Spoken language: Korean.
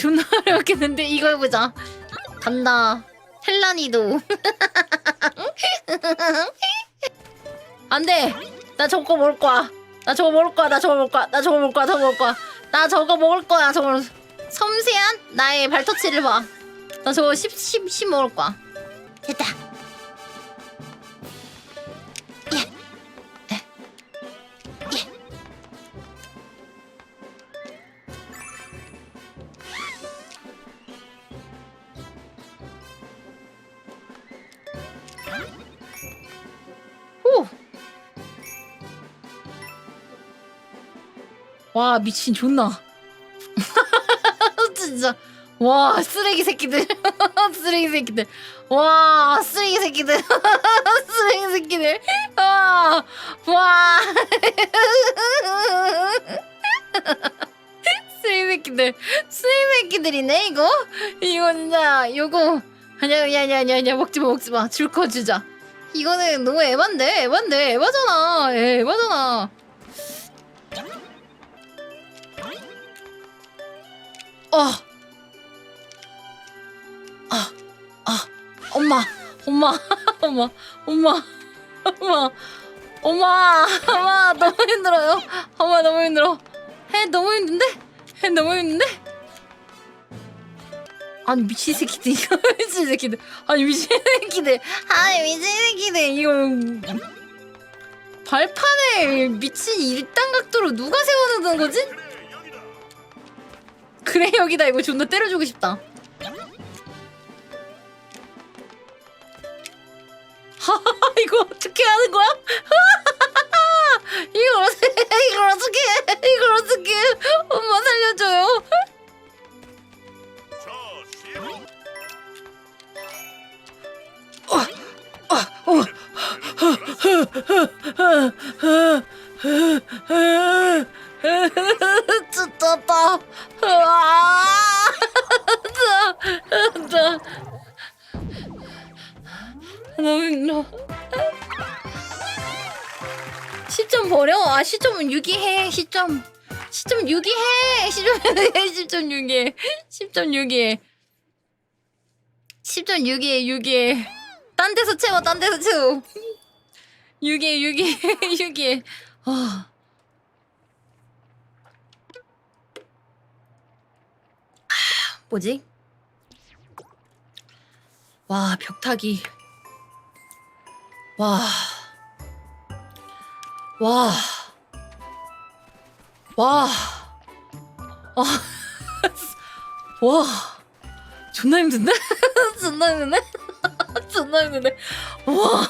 존나 어렵겠는데 이거 해보자. 간다. 헬라니도. 안 돼. 나 저거 먹을 거야. 나 저거 먹을 거야. 나 저거 먹을 거야. 나 저거 먹을 거야. 저거 먹을 거야. 나 저거 먹을 거야. 저거 섬세한 나의 발터치를 봐. 나 저거 10, 10, 10 먹을 거야. 됐다. 와 미친 존나. 진짜. 와 쓰레기 새끼들. 쓰레기 새끼들. 와 쓰레기 새끼들. 쓰레기 새끼들. 와. 와. 쓰레기 새끼들. 쓰레기 새끼들이네 이거. 이거 진짜 요거. 아니야 아니야 아니야 아니야, 아니야 먹지 마 먹지 마. 줄 거 주자. 이거는 너무 에반데 에반데 에바잖아 에바잖아 어. 아, 아, 엄마, 엄마, 엄마, 엄마, 엄마, 엄마, 엄마, 너무 힘들어요. 엄마 너무 힘들어. 해 너무 힘든데? 해 너무 힘든데? 아니 미친 새끼들 이거 미친 새끼들 아니 미친 새끼들 아니 미친 새끼들 이거 발판에 미친 일단 각도로 누가 세워놓는 거지? 그래 여기다 이거 존나 때려주고 싶다. 하하하 이거 어떻게 하는 거야? 이걸 어떻게 이걸 어떻게 이걸 어떻게 엄마 살려줘요. 으아! 나, 나. 너무 힘들어. 시점 버려? 아 시점 유기해. 시점 시점 유기해. 시점 시점 유기해. 시점 유기해. 10점 유기해 유기해. 딴 데서 채워 딴 데서 채워. 유기해 유기해 유기해. 아. 뭐지? 와 벽타기 와 와. 와. 와. 와. 존나 힘든데? 존나 힘든데? 존나 힘든데? 와.